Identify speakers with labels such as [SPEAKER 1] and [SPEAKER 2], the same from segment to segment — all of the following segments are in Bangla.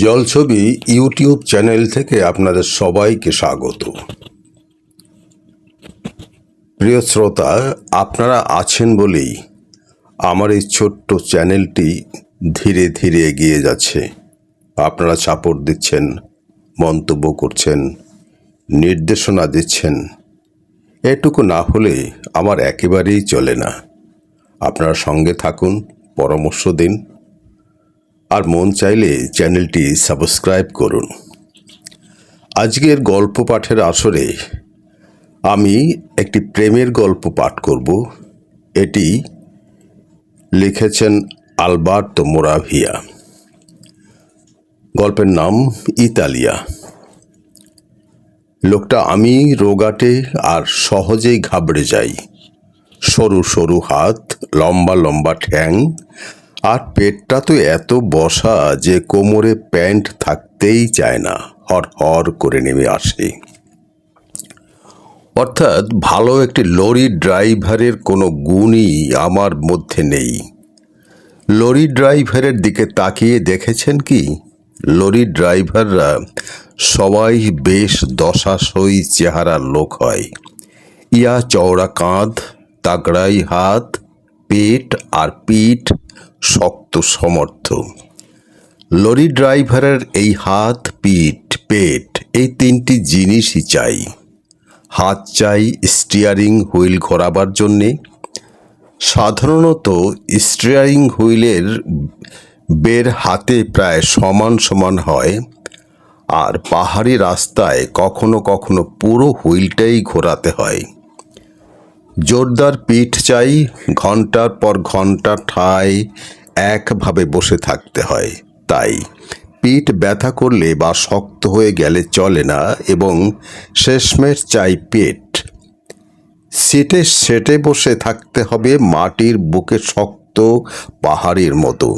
[SPEAKER 1] জলছবি ইউটিউব চ্যানেল থেকে আপনাদের সবাইকে স্বাগত। প্রিয় শ্রোতা, আপনারা আছেন বলেই আমার এই ছোট্ট চ্যানেলটি ধীরে ধীরে এগিয়ে যাচ্ছে। আপনারা সাপোর্ট দিচ্ছেন, মন্তব্য করছেন, নির্দেশনা দিচ্ছেন। এটুকু না হলে আমার একেবারেই চলে না। আপনারা সঙ্গে থাকুন, পরামর্শ দিন। আর মন চাইলে চ্যানেলটি সাবস্ক্রাইব করুন। আজকের গল্প পাঠের আসরে আমি একটি প্রেমের গল্প পাঠ করব। এটি লিখেছেন আলবার্তো মোরাভিয়া। গল্পের নাম ইতালিয়া। লোকটা আমি রোগাটে আর সহজেই ঘাবড়ে যাই। সরু সরু হাত, লম্বা লম্বা ঠ্যাং আর পেটটা তো এত বসা যে কোমরে প্যান্ট থাকতেই চায় না। হর হর করে নেমে আসে। অর্থাৎ ভালো একটি লরি ড্রাইভারের কোনো গুণই আমার মধ্যে নেই। লরি ড্রাইভারের দিকে তাকিয়ে দেখেছেন কি? লরি ড্রাইভাররা সবাই বেশ দশাসই চেহারার লোক হয়। ইয়া চওড়া কাঁধ, তাগড়াই হাত, পেট আর পিঠ শক্ত সমর্থ। লরি ড্রাইভারের এই হাত, পিঠ, পেট, এই তিনটি জিনিসই চাই। হাত চাই স্টিয়ারিং হুইল ঘোরাবার জন্যে। সাধারণত স্টিয়ারিং হুইলের বের হাতে প্রায় সমান সমান হয়। আর পাহাড়ি রাস্তায় কখনো কখনো পুরো হুইলটাই ঘোরাতে হয়। জোরদার পিঠ চাই, ঘণ্টার পর ঘণ্টা ঠায় একভাবে বসে থাকতে হয়, তাই। পিঠ ব্যথা করলে বা শক্ত হয়ে গেলে চলে না এবং শেষমেশ চাই পেট। সিটে সেটে বসে থাকতে হবে মাটির বুকে শক্ত পাহাড়ের মতো।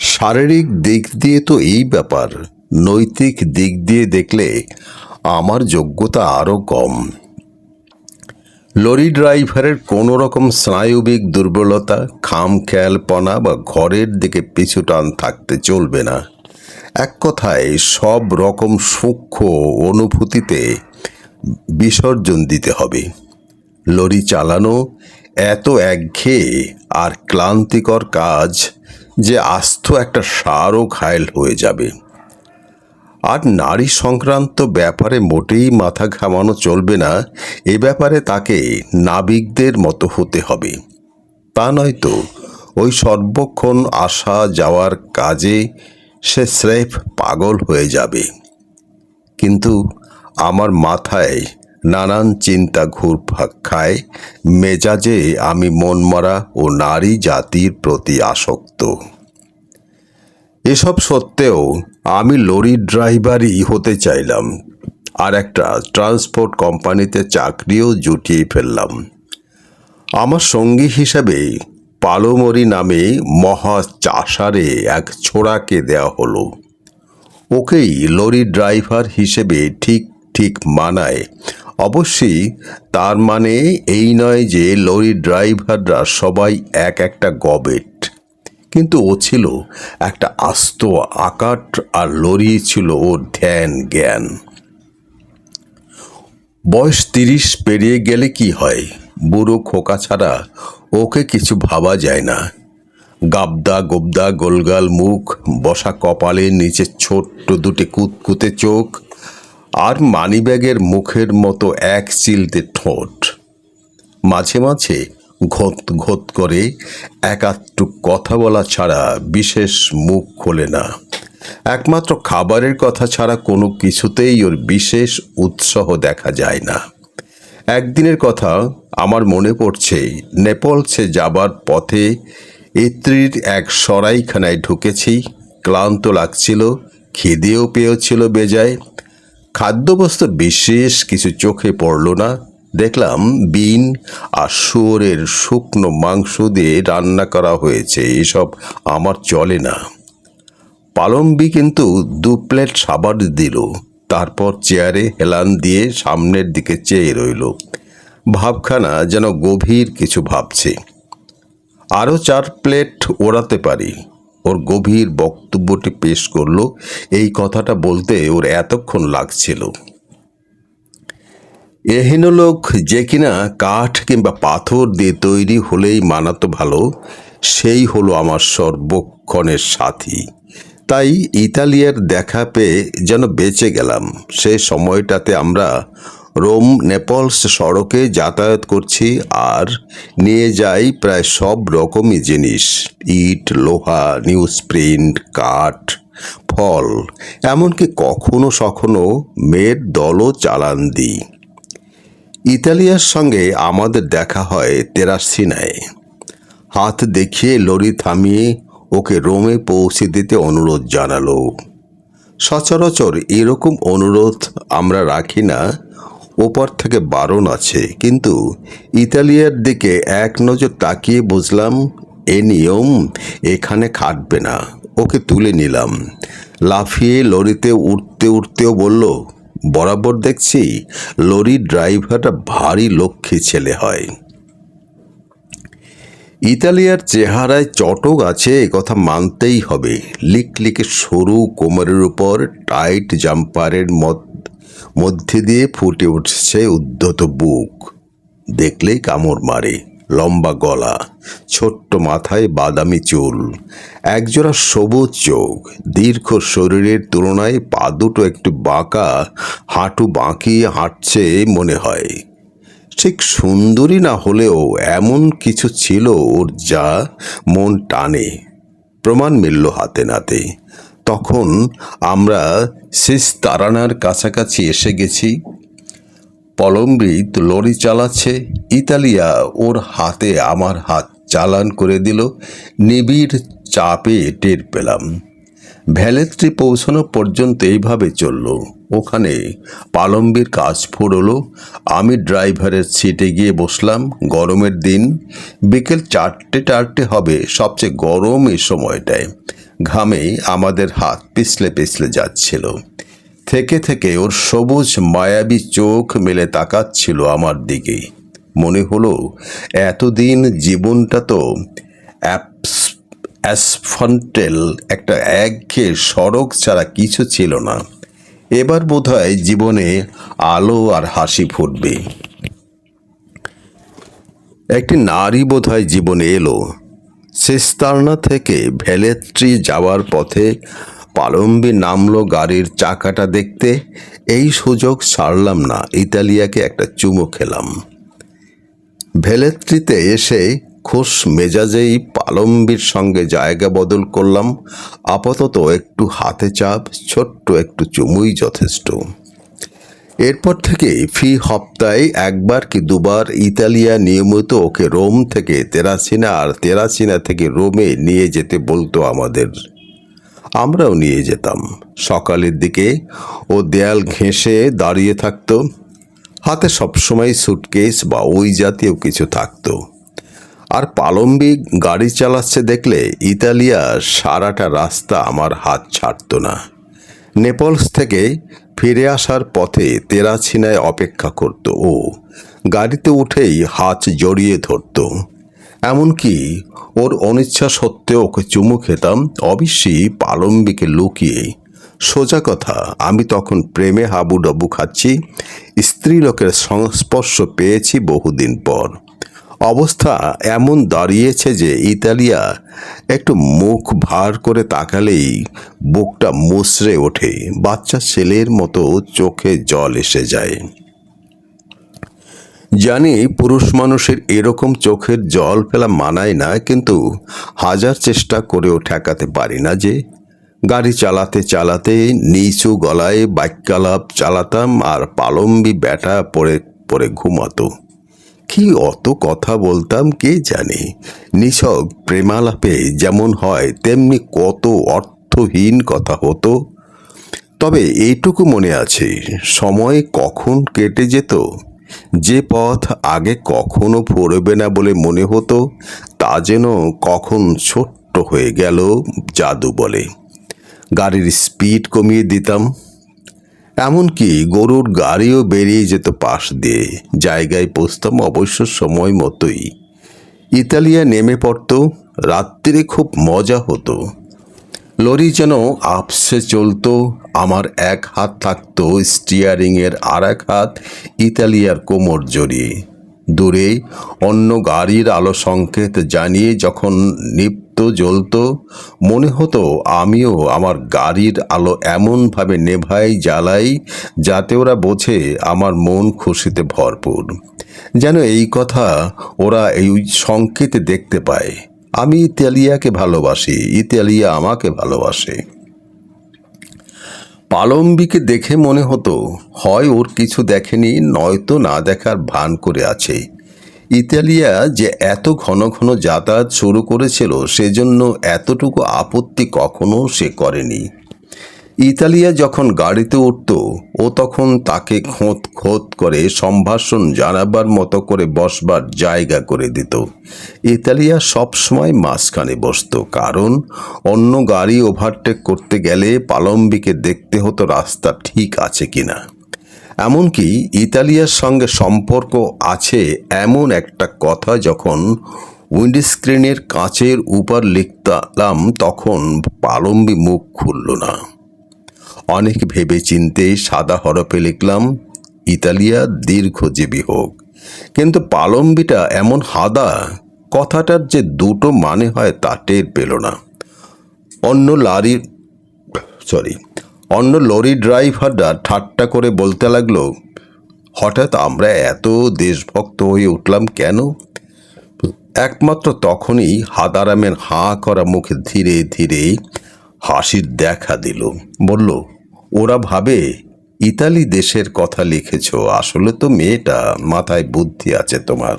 [SPEAKER 1] শারীরিক দিক দিয়ে তো এই ব্যাপার, নৈতিক দিক দিয়ে দেখলে আমার যোগ্যতা আরও কম। লরি ড্রাইভারের কোনো রকম স্নায়ুবিক দুর্বলতা, খাম খেয়ালপনা বা ঘরের দিকে পিছু টান থাকতে চলবে না। এক কথায়, সব রকম সূক্ষ্ম অনুভূতিতে বিসর্জন দিতে হবে। লরি চালানো এত একঘেয়ে আর ক্লান্তিকর কাজ যে আস্ত একটা সারও ঘায়ল হয়ে যাবে। আর নারী সংক্রান্ত ব্যাপারে মোটেই মাথা ঘামানো চলবে না। এ ব্যাপারে তাকে নাবিকদের মতো হতে হবে। তা নয়তো ওই সর্বক্ষণ আসা যাওয়ার কাজে সে স্রেফ পাগল হয়ে যাবে। কিন্তু আমার মাথায় নানান চিন্তা ঘুরপাক খায়, মেজাজে আমি মনমরা ও নারী জাতির প্রতি আসক্ত। এসব সত্ত্বেও আমি লরি ড্রাইভারই হতে চাইলাম আর একটা ট্রান্সপোর্ট কোম্পানিতে চাকরিও জুটিয়ে ফেললাম। আমার সঙ্গী হিসাবে পালোমরি নামে মহা চাষারে এক ছোড়াকে দেওয়া হলো। ওকেই লরি ড্রাইভার হিসেবে ঠিক ঠিক মানায়। অবশ্যই তার মানে এই নয় যে লরি ড্রাইভাররা সবাই এক একটা গবেট। কিন্তু ও ছিল একটা আস্ত আকাট আর লরি ছিল ওর ধ্যান জ্ঞান। বয়স তিরিশ পেরিয়ে গেলে কি হয়? বুড়ো খোকা ছাড়া ওকে কিছু ভাবা যায় না। গাবদা গোবদা গোলগাল মুখ, বসা কপালের নিচে ছোট্ট দুটি কুতকুতে চোখ, আর মানিব্যাগের মুখের মতো এক চিলতে ঠোঁট। মাঝে মাঝে ঘত ঘত করে একাত্টুক কথা বলা ছাড়া বিশেষ মুখ খোলে না। একমাত্র খাবারের কথা ছাড়া কোনো কিছুতেই ওর বিশেষ উৎসাহ দেখা যায় না। একদিনের কথা আমার মনে পড়ছে, নেপলসে যাবার পথে এত্রির এক সরাইখানায় ঢুকেছি, ক্লান্ত লাগছিল, খিদেও পেয়েছিল বেজায়। খাদ্যবস্তু বিশেষ কিছু চোখে পড়ল না দেখলাম বিন আর শুয়োরের শুকনো মাংস দিয়ে রান্না করা হয়েছে। এসব আমার চলে না। পালম্বি কিন্তু দু প্লেট সাবার দিল। তারপর চেয়ারে হেলান দিয়ে সামনের দিকে চেয়ে রইল। ভাবখানা যেন গভীর কিছু ভাবছে। আরও চার প্লেট ওড়াতে পারি। ওর গভীর বক্তব্যটি পেশ করল। এই কথাটা বলতে ওর এতক্ষণ লাগছিল। এহেন লোক যে কিনা কাঠ কিংবা পাথর দিয়ে তৈরি হলেই মানাতো ভালো, সেই হলো আমার সর্বক্ষণের সাথী। তাই ইতালিয়ার দেখা পেয়ে যেন বেঁচে গেলাম। সে সময়টাতে আমরা রোম নেপলস সড়কে যাতায়াত করছি আর নিয়ে যাই প্রায় সব রকমই জিনিস, ইট, লোহা নিউজ প্রিন্ট কাঠ, ফল, এমনকি কখনো সখনো মেয়ের দলও চালান দিই। ইতালিয়ার সঙ্গে আমাদের দেখা হয় তেরাসিনায়। হাত দেখিয়ে লরি থামিয়ে ওকে রোমে পৌঁছে দিতে অনুরোধ জানালো। সচরাচর এরকম অনুরোধ আমরা রাখি না, ওপর থেকে বারণ আছে, কিন্তু ইতালিয়ার দিকে এক নজর তাকিয়ে বুঝলাম এ নিয়ম এখানে খাটবে না। ওকে তুলে নিলাম। লাফিয়ে লরিতে উঠতে উঠতেও বলল বরাবর দেখছি লরি ড্রাইভারটা ভারী লক্ষ্মী ছেলে হয়। ইতালিয়ার চেহারায় চটক আছে কথা মানতেই হবে। লিকলিকে সরু কোমরের উপর টাইট জাম্পারের মধ্যে দিয়ে ফুটে উঠছে উদ্ধত বুক। দেখলেই কামড় মারে। লম্বা গলা, ছোট্ট মাথায় বাদামি চুল, একজোড়া সবুজ চোখ, দীর্ঘ শরীরের তুলনায় পা দুটো একটু বাঁকা, হাঁটু বাঁকিয়ে হাঁটছে মনে হয়। ঠিক সুন্দরী না হলেও এমন কিছু ছিল ওর যা মন টানে। প্রমাণ মিলল হাতে নাতে। তখন আমরা শেষ তারানার কাছাকাছি এসে গেছি। পলম্বিত লরি চালাচ্ছে। ইতালিয়া ওর হাতে আমার হাত চালান করে দিল। নিবিড় চাপে টের পেলাম। ভ্যালেট্রি পৌঁছানো পর্যন্ত এইভাবে চলল। ওখানে পালম্বির কাজ ফুরলো। আমি ড্রাইভারের সিটে গিয়ে বসলাম। গরমের দিন। বিকেল চারটে চারটে হবে সবচেয়ে গরম এই সময়টায়। ঘামে আমাদের হাত পিছলে পিছলে যাচ্ছিল। থেকে থেকে ওর সবুজ, মায়াবী চোখ মেলে তাকাচ্ছিল আমার দিকে। মনে হলো, এতদিন জীবনটা তো অ্যাপস- অ্যাসফন্টেল, একটা একঘেয়ে সড়ক ছাড়া কিছু ছিল না। এবার বোধহয় জীবনে আলো আর হাসি ফুটবে। একটি নারী বোধহয় জীবনে এলো। সেস্তারনা থেকে ভ্যালেট্রি যাওয়ার পথে পালম্বি নামলো গাড়ির চাকাটা দেখতে। এই সুযোগ ছাড়লাম না, ইতালিয়াকে একটা চুমো খেলাম। ভেলেত্রিতে এসে খোশ মেজাজেই পালম্বির সঙ্গে জায়গা বদল করলাম। আপাতত একটু হাতে চাপ, ছোট্ট একটু চুমুই যথেষ্ট। এরপর থেকে ফি হপ্তায় একবার কি দুবার ইতালিয়া নিয়মিত ওকে রোম থেকে তেরাসিনা আর তেরাসিনা থেকে রোমে নিয়ে যেতে বলতো আমাদের। আমরাও নিয়ে যেতাম। সকালের দিকে ও দেয়াল ঘেঁষে দাঁড়িয়ে থাকতো। হাতে সবসময় সুটকেস বা ওই জাতীয় কিছু থাকতো। আর পালম্বি গাড়ি চালাচ্ছে দেখলে ইতালিয়া সারাটা রাস্তা আমার হাত ছাড়তো না। নেপলস থেকে ফিরে আসার পথে তেরাছিনায় অপেক্ষা করত ও গাড়িতে উঠেই হাত জড়িয়ে ধরত। এমনকি ওর অনিচ্ছা সত্ত্বেও ওকে চুমু খেতাম, অবশ্যই পালম্বিকে লুকিয়ে। সোজা কথা, আমি তখন প্রেমে হাবুডাবু খাচ্ছি স্ত্রী লোকের সংস্পর্শ পেয়েছি বহুদিন পর। অবস্থা এমন দাঁড়িয়েছে যে ইতালিয়া একটু মুখ ভার করে তাকালেই বুকটা মুচড়ে ওঠে, বাচ্চা ছেলের মতো চোখে জল এসে যায়। জানি পুরুষ মানুষের এরকম চোখের জল ফেলা মানায় না, কিন্তু হাজার চেষ্টা করেও ঠেকাতে পারি না যে। গাড়ি চালাতে চালাতে নিচু গলায় বাক্যালাপ চালাতাম আর পালম্বি ব্যাটা পড়ে পড়ে ঘুমাতো। কি অত কথা বলতাম কে জানে? নিছক প্রেমালাপে যেমন হয়, তেমনি কত অর্থহীন কথা হতো। তবে এইটুকু মনে আছে, সময় কখন কেটে যেত? যে পথ আগে কখনো পড়বে না বলে মনে হতো, তা যেন কখন ছোট্ট হয়ে গেল জাদু বলে। গাড়ির স্পিড কমিয়ে দিতাম। এমনকি গরুর গাড়িও বেরিয়ে যেত পাশ দিয়ে। জায়গায় পৌঁছতাম অবশ্য সময় মতোই। ইতালিয়া নেমে পড়তো রাত্রিরে খুব মজা হতো। লরি যেন আপসে চলতো, আমার এক হাত থাকতো স্টিয়ারিংয়ের আর এক হাত ইতালিয়ার কোমর জড়িয়ে। দূরে অন্য গাড়ির আলো সংকেত জানিয়ে যখন নিপ্ত জ্বলতো, মনে হতো আমিও আমার গাড়ির আলো এমনভাবে নেভাই জ্বালাই যাতে ওরা বোঝে আমার মন খুশিতে ভরপুর। যেন এই কথা ওরা এই সংকেত দেখতে পায়। আমি ইতালিয়াকে ভালোবাসি, ইতালিয়া আমাকে ভালোবাসে। পালম্বিকে দেখে মনে হতো, হয় ওর কিছু দেখেনি, নয়তো না দেখার ভান করে আছে। ইতালিয়া যে এত ঘন ঘন যাতায়াত শুরু করেছিল, সেজন্য এতটুকু আপত্তি কখনো সে করেনি। ইতালিয়া যখন গাড়িতে উঠত, ও তখন তাকে খোঁত খোঁত করে সম্ভাষণ জানাবার মতো করে বসবার জায়গা করে দিত। ইতালিয়া সবসময় মাঝখানে বসতো, কারণ অন্য গাড়ি ওভারটেক করতে গেলে পালম্বিকে দেখতে হতো রাস্তা ঠিক আছে কিনা। এমনকি ইতালিয়ার সঙ্গে সম্পর্ক আছে এমন একটা কথা যখন উইন্ডস্ক্রিনের কাঁচের উপর লিখতাম, তখন পালম্বি মুখ খুলল না। অনেক ভেবে চিনতে সাদা হরফে লিখলাম, ইতালিয়া দীর্ঘজীবী হোক। কিন্তু পালম্বিটা এমন হাদা, কথাটার যে দুটো মানে হয় তা টের পেল না। অন্য লারির সরি, অন্য লরি ড্রাইভাররা ঠাট্টা করে বলতে লাগল, হঠাৎ আমরা এত দেশভক্ত হয়ে উঠলাম কেন? একমাত্র তখনই হাদারামের হাঁ করা মুখে ধীরে ধীরে হাসির দেখা দিল, বলল ওরা ভাবে, ইতালি দেশের কথা লিখেছ, আসলে তো মেয়েটা মাথায় বুদ্ধি আছে তোমার।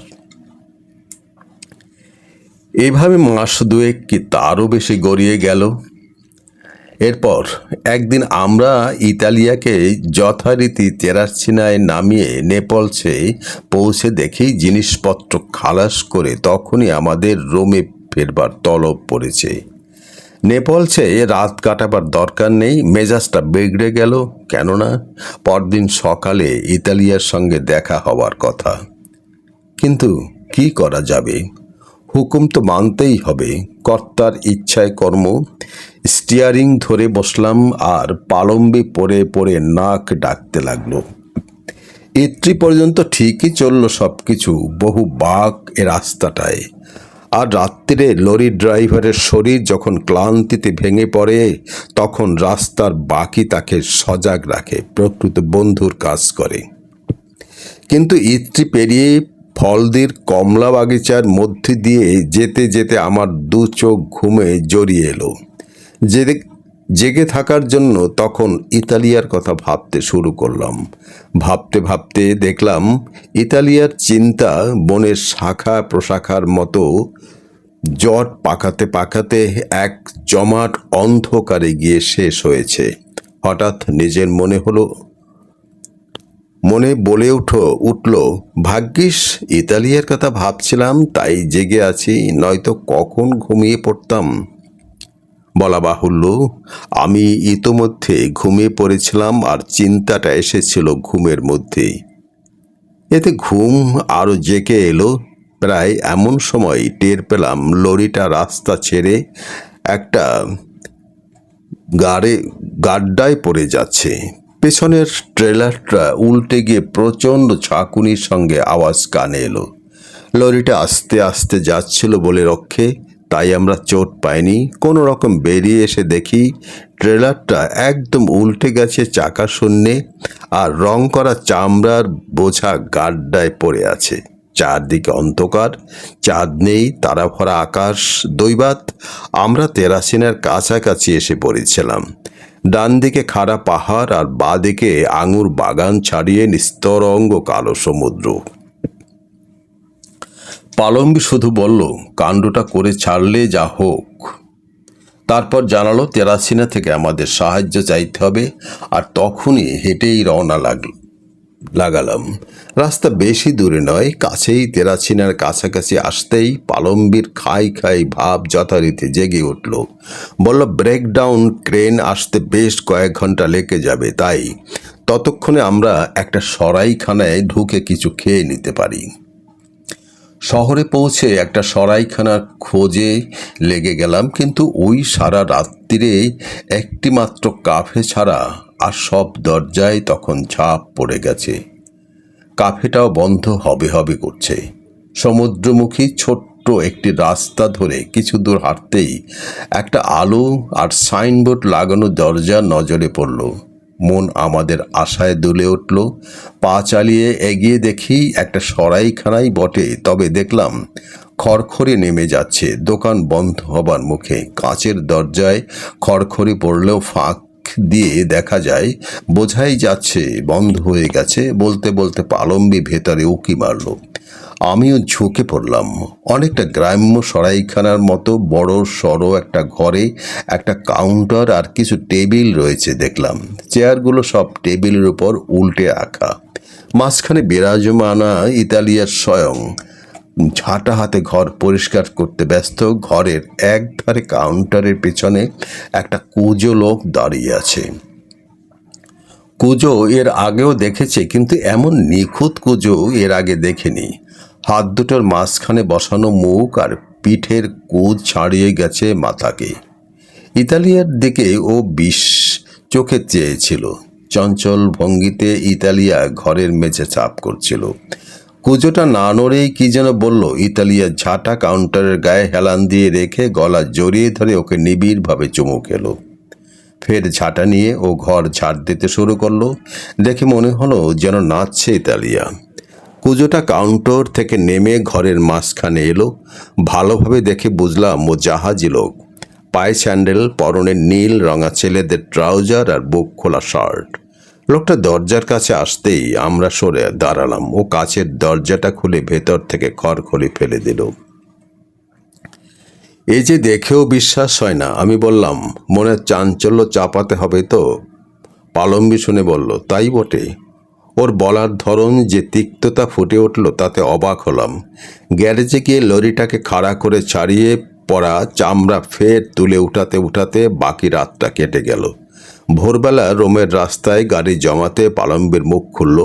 [SPEAKER 1] এভাবে মাস দুয়েক কি তারও বেশি গড়িয়ে গেল। এরপর একদিন আমরা ইতালিয়াকে যথারীতি তেরাচ্ছিনায় নামিয়ে নেপলসে পৌঁছে দেখেই জিনিসপত্র খালাস করে তখনই আমাদের রোমে ফেরবার তলব পড়েছে। নেপলসে রাত কাটাবার দরকার নেই, মেজাজটা বিগড়ে গেল, কেননা পরদিন সকালে ইতালিয়ার সঙ্গে দেখা হওয়ার কথা। কিন্তু কি করা যাবে? হুকুম তো মানতেই হবে, কর্তার ইচ্ছায় কর্ম। স্টিয়ারিং ধরে বসলাম আর পালম্বি পরে পরে নাক ডাকতে লাগল। এত্রি পর্যন্ত ঠিকই চলল সব কিছু বহু বাঘ এ রাস্তাটায়। আর রাত্রিরে লরি ড্রাইভারের শরীর যখন ক্লান্তিতে ভেঙে পড়ে, তখন রাস্তার বাকি তাকে সজাগ রাখে, প্রকৃত বন্ধুর কাজ করে। কিন্তু ইত্রি পেরিয়ে ফলদির কমলা বাগিচার মধ্যে দিয়ে যেতে যেতে আমার দু চোখ ঘুমে জড়িয়ে এলো। জেগে থাকার জন্য তখন ইতালিয়ার কথা ভাবতে শুরু করলাম। ভাবতে ভাবতে দেখলাম ইতালিয়ার চিন্তা বনের শাখা প্রশাখার মতো জট পাকাতে পাকাতে এক জমাট অন্ধকারে গিয়ে শেষ হয়েছে। হঠাৎ নিজের মনে হলো, মনে বলে উঠো, উঠল, ভাগ্যিস, ইতালিয়ার কথা ভাবছিলাম, তাই জেগে আছি, নয়তো কখন ঘুমিয়ে পড়তাম। বলা বাহুল্য, আমি ইতোমধ্যে ঘুমিয়ে পড়েছিলাম আর চিন্তাটা এসেছিল ঘুমের মধ্যেই এতে ঘুম আরও জেকে এলো। প্রায় এমন সময় টের পেলাম লরিটা রাস্তা ছেড়ে একটা গাড়ে গাড্ডায় পড়ে যাচ্ছে। পেছনের ট্রেলারটা উল্টে গিয়ে প্রচণ্ড ঝাঁকুনির সঙ্গে আওয়াজ কানে এলো। লরিটা আস্তে আস্তে যাচ্ছিল বলে রক্ষে তাই আমরা চোট পাইনি। কোনো রকম বেরিয়ে এসে দেখি ট্রেলারটা একদম উল্টে গেছে চাকা শূন্যে আর রং করা চামড়ার বোঝা গাড্ডায় পড়ে আছে। চারদিকে অন্ধকার, চাঁদ নেই তারা ভরা আকাশ দৈবাত আমরা তেরাসিনের কাছাকাছি এসে পড়েছিলাম। ডান দিকে খাড়া পাহাড় আর বাঁ দিকে আঙুর বাগান ছাড়িয়ে নিস্তরঙ্গ কালো সমুদ্র। পালম্বি শুধু বলল, কাণ্ডটা করে ছাড়লে যা হোক। তারপর জানালো, তেরাসিনা থেকে আমাদের সাহায্য চাইতে হবে। আর তখনই হেঁটেই রওনা লাগল লাগালাম। রাস্তা বেশি দূরে নয়, কাছেই তেরাছিনার কাছাকাছি আসতেই পালম্বির খাই খাই ভাব যথারীতি জেগে উঠল। বলল, ব্রেকডাউন ক্রেন আসতে বেশ কয়েক ঘণ্টা লেগে যাবে, তাই ততক্ষণে আমরা একটা সরাইখানায় ঢুকে কিছু খেয়ে নিতে পারি। শহরে পৌঁছে একটা সরাইখানার খোঁজে লেগে গেলাম, কিন্তু ওই সারা রাত্রিরে একটি মাত্র কাফে ছাড়া আর সব দরজায় তখন ঝাঁপ পড়ে গেছে। কাফেটাও বন্ধ হবে হবে করছে। সমুদ্রমুখী ছোট্ট একটি রাস্তা ধরে কিছু দূর হাঁটতেই একটা আলো আর সাইনবোর্ড লাগানো দরজা নজরে পড়ল। মন আমাদের আশায় দুলে উঠল। পা চালিয়ে এগিয়ে দেখি একটা সরাইখানাই বটে। তবে দেখলাম খড়খড়ি নেমে যাচ্ছে। দোকান বন্ধ হবার মুখে কাঁচের দরজায় খড়খড়ি পড়লেও ফাঁক দিয়ে দেখা যায়, বোঝাই যাচ্ছে বন্ধ হয়ে গেছে বলতে বলতে পালম্বি ভেতরে উকি মারল। আমিও ঝুঁকে পড়লাম। অনেকটা গ্রাম্য সরাইখানার মতো বড় সড়ো একটা ঘরে একটা কাউন্টার আর কিছু টেবিল রয়েছে দেখলাম। চেয়ারগুলো সব টেবিলের উপর উল্টে রাখা। মাঝখানে বিরাজমানা ইতালিয়ার স্বয়ং। ঝাঁটা হাতে ঘর পরিষ্কার করতে ব্যস্ত ঘরের এক ধারে কাউন্টারের পেছনে একটা কুজো লোক দাঁড়িয়ে আছে। কুজো এর আগেও দেখেছে, কিন্তু এমন নিখুঁত কুজো এর আগে দেখেনি। হাত দুটোর মাঝখানে বসানো মুখ আর পিঠের কুজ ছাড়িয়ে গেছে মাথাকে। ইতালিয়ার দিকে ও বিষ চোখে চেয়েছিল। চঞ্চল ভঙ্গিতে ইতালিয়া ঘরের মেঝে চাপ করছিল। কুজোটা না নড়েই কি যেন বলল ইতালিয়া ঝাঁটা কাউন্টারের গায়ে হেলান দিয়ে রেখে গলা জড়িয়ে ধরে ওকে নিবিড়ভাবে চুমু খেলো। ফের ঝাঁটা নিয়ে ও ঘর ঝাড় দিতে শুরু করল। দেখে মনে হলো যেন নাচছে ইতালিয়া। কুজোটা কাউন্টার থেকে নেমে ঘরের মাঝখানে এলো। ভালোভাবে দেখে বুঝলাম ও জাহাজি লোক। পায়ে স্যান্ডেল, পরনে নীল রঙা ছেলেদের ট্রাউজার আর বুক খোলা শার্ট। লোকটা দরজার কাছে আসতেই আমরা সরে দাঁড়ালাম। ও কাছের দরজাটা খুলে ভেতর থেকে খড়খড়ি ফেলে দিল। এই যে দেখেও বিশ্বাস হয় না। আমি বললাম মনের চাঞ্চল্য চাপাতে হবে তো? পালম্বি শুনে বলল, তাই বটে। ওর বলার ধরন যে তিক্ততা ফুটে উঠল, তাতে অবাক হলাম। গ্যারেজে গিয়ে লরিটাকে খাড়া করে ছাড়িয়ে পড়া চামড়া ফের তুলে উঠাতে উঠাতে বাকি রাতটা কেটে গেল। ভোরবেলা রোমের রাস্তায় গাড়ি জমাতে পালম্বির মুখ খুলল।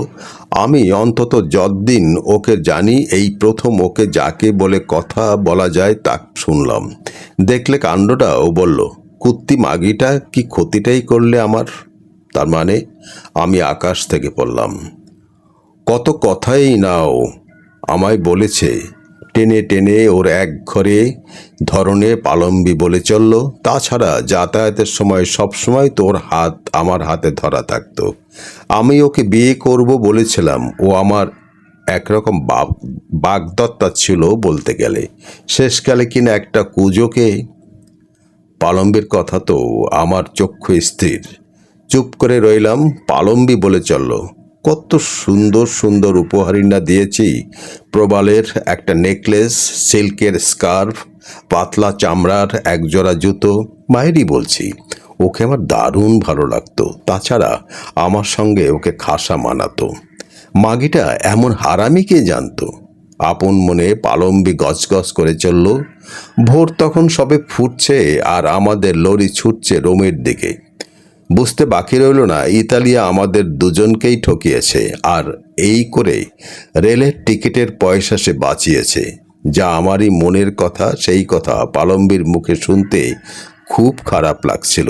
[SPEAKER 1] আমি অন্তত যতদিন ওকে জানি, এই প্রথম ওকে যাকে বলে কথা বলা যায় তা শুনলাম। দেখলে কাণ্ডটা ও বলল, কুত্তি মাগিটা কি ক্ষতিটাই করলে আমার? তার মানে আমি আকাশ থেকে পড়লাম। কত কথাই নাও আমায় বলেছে। টেনে টেনে ওর এক ঘরে ধরনে পালম্বি বলে চলল। তাছাড়া যাতায়াতের সময় সবসময় তোর হাত আমার হাতে ধরা থাকতো। আমি ওকে বিয়ে করব বলেছিলাম। ও আমার একরকম বাগদত্তা ছিল বলতে গেলে। শেষকালে কিনা একটা কুজোকে, পালম্বির কথা তো আমার চক্ষু স্থির। চুপ করে রইলাম, পালম্বি বলে চলল। কত সুন্দর সুন্দর উপহারই না দিয়েছি। প্রবালের একটা নেকলেস, সিল্কের স্কার্ফ, পাতলা চামড়ার একজোড়া জুতো। মায়েরই বলছি, ওকে আমার দারুণ ভালো লাগতো। তাছাড়া আমার সঙ্গে ওকে খাসা মানাতো। মাগিটা এমন হারামি কে জানতো? আপন মনে পালম্বি গজগজ করে চলল। ভোর তখন সবে ফুটছে আর আমাদের লরি ছুটছে রোমের দিকে। বুঝতে বাকি রইল না, ইতালিয়া আমাদের দুজনকেই ঠকিয়েছে, আর এই করে রেলের টিকিটের পয়সা সে বাঁচিয়েছে। যা আমারই মনের কথা, সেই কথা পালম্বির মুখে শুনতে খুব খারাপ লাগছিল।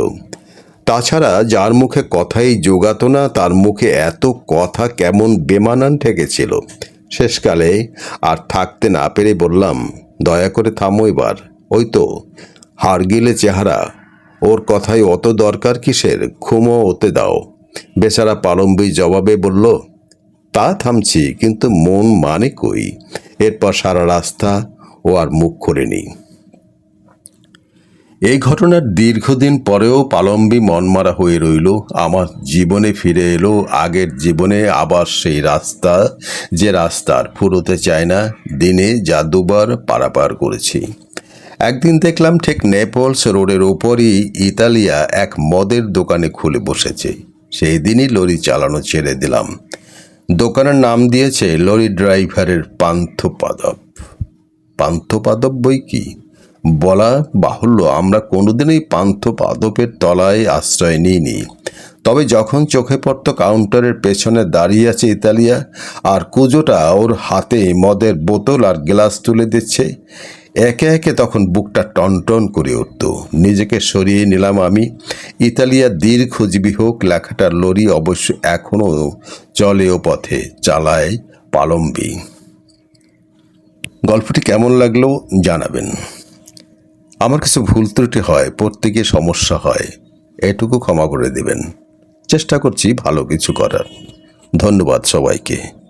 [SPEAKER 1] তাছাড়া যার মুখে কথাই জোগাতো না, তার মুখে এত কথা কেমন বেমানান ঠেকেছিল। শেষকালে আর থাকতে না পেরে বললাম, দয়া করে থামো এবার। ওই তো হারগিলে চেহারা ওর কথাই অত দরকার কিসের? ঘুমো ওতে দাও। বেচারা পালম্বি জবাবে বলল, তা থামছি, কিন্তু মন মানে কই? এরপর সারা রাস্তা ও আর মুখ খোলেনি। এই ঘটনার দীর্ঘদিন পরেও পালম্বি মনমারা হয়ে রইল। আমার জীবনে ফিরে এলো, আগের জীবনে আবার সেই রাস্তা, যে রাস্তার ফুরোতে চায় না, দিনে যা দুবার পারাপার করেছি। একদিন দেখলাম ঠিক নেপলস রোডের ওপরই ইতালিয়া এক মদের দোকানে খুলে বসেছে। সেই দিনই লরি চালানো ছেড়ে দিলাম। দোকানের নাম দিয়েছে লরি ড্রাইভারের পান্থপাদব পান্থপাদব বই কি? বলা বাহুল্য, আমরা কোনোদিনই পান্থ পাদপের তলায় আশ্রয় নিইনি। তবে যখন চোখে পড়ত কাউন্টারের পেছনে দাঁড়িয়ে আছে ইতালিয়া, আর কুজোটা ওর হাতে মদের বোতল আর গ্লাস তুলে দিচ্ছে একে একে তখন বুকটা টনটন করে উঠত। নিজেকে সরিয়ে নিলাম আমি। ইতালিয়া দীর্ঘজীবী হোক লেখাটার লরি অবশ্য এখনও চলে ও পথে, চালায় পালম্বি। গল্পটি কেমন লাগল জানাবেন। আমার কিছু ভুল ত্রুটি হয় গিয়ে সমস্যা হয়, এটুকু ক্ষমা করে দেবেন। চেষ্টা করছি ভালো কিছু করার। ধন্যবাদ সবাইকে।